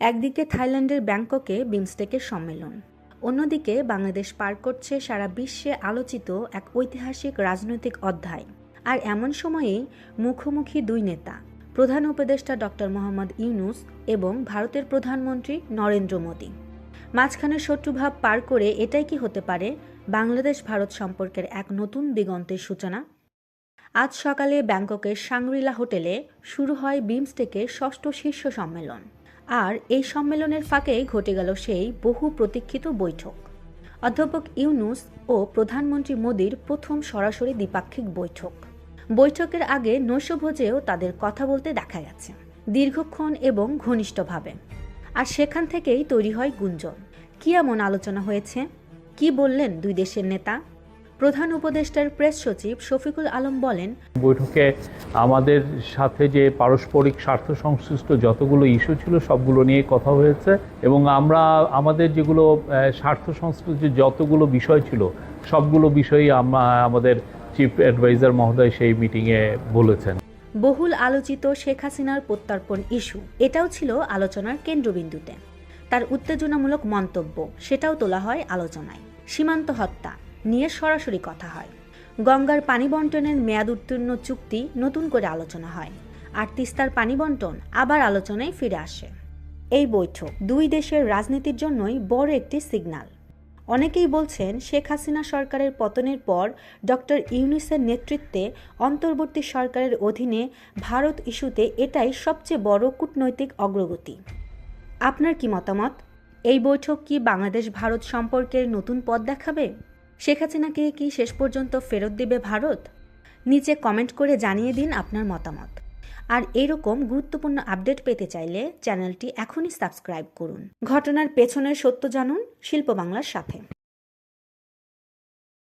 একদিকে থাইল্যান্ডের ব্যাংককে বিমস্টেকের সম্মেলন, অন্যদিকে বাংলাদেশ পার করছে সারা বিশ্বে আলোচিত এক ঐতিহাসিক রাজনৈতিক অধ্যায়। আর এমন সময়েই মুখোমুখি দুই নেতা, প্রধান উপদেষ্টা ডক্টর মোহাম্মদ ইউনুস এবং ভারতের প্রধানমন্ত্রী নরেন্দ্র মোদী। মাঝখানে শত্রুভাব পার করে এটাই কি হতে পারে? বাংলাদেশ ভারত সম্পর্কের এক নতুন দিগন্তের সূচনা? আজ সকালে ব্যাংককের সাংরিলা হোটেলে শুরু হয় বিমস্টেকের ষষ্ঠ শীর্ষ সম্মেলন। আর এই সম্মেলনের ফাঁকেই ঘটে গেল সেই বহু প্রতীক্ষিত বৈঠক। অধ্যাপক ইউনুস ও প্রধানমন্ত্রী মোদীর প্রথম সরাসরি দ্বিপাক্ষিক বৈঠক। বৈঠকের আগে নৈশভোজেও তাদের কথা বলতে দেখা গেছে, দীর্ঘক্ষণ এবং ঘনিষ্ঠভাবে। আর সেখান থেকেই তৈরি হয় গুঞ্জন, কি এমন আলোচনা হয়েছে? কি বললেন দুই দেশের নেতা? প্রধান উপদেষ্টার প্রেস সচিব শফিকুল আলম বলেন বৈঠকে আমাদের সাথে যে পারস্পরিক স্বার্থ সংশ্লিষ্ট যতগুলো ইস্যু ছিল সবগুলো নিয়ে কথা হয়েছে এবং আমরা আমাদের যেগুলো স্বার্থ সংশ্লিষ্ট যতগুলো বিষয় ছিল সবগুলো বিষয়ই আমরা আমাদের চিফ অ্যাডভাইজার মহোদয় সেই মিটিংয়ে বলেছেন। বহুল আলোচিত শেখ হাসিনার প্রত্যর্পণ ইস্যু এটাও ছিল আলোচনার কেন্দ্রবিন্দুতে। তার উত্তেজনামূলক মন্তব্য সেটাও তোলা হয় আলোচনায়। সীমান্ত হত্যা। নিয়ে সরাসরি কথা হয়। গঙ্গার পানি বন্টনের মেয়াদ উত্তীর্ণ চুক্তি নতুন করে আলোচনা হয় আর তিস্তার পানি বন্টন আবার আলোচনায় ফিরে আসে। এই বৈঠক দুই দেশের রাজনীতির জন্যই বড় একটি সিগন্যাল অনেকেই বলছেন শেখ হাসিনা সরকারের পতনের পর ডক্টর ইউনিসের নেতৃত্বে অন্তর্বর্তী সরকারের অধীনে ভারত ইস্যুতে এটাই সবচেয়ে বড় কূটনৈতিক অগ্রগতি। আপনার কি মতামত? এই বৈঠক কি বাংলাদেশ ভারত সম্পর্কের নতুন পথ দেখাবে? শেখ হাসিনাকে কি শেষ পর্যন্ত ফেরত দেবে ভারত? নিচে কমেন্ট করে জানিয়ে দিন আপনার মতামত। আর এরকম গুরুত্বপূর্ণ আপডেট পেতে চাইলে চ্যানেলটি এখনই সাবস্ক্রাইব করুন। ঘটনার পেছনের সত্য জানুন শিল্প বাংলার সাথে।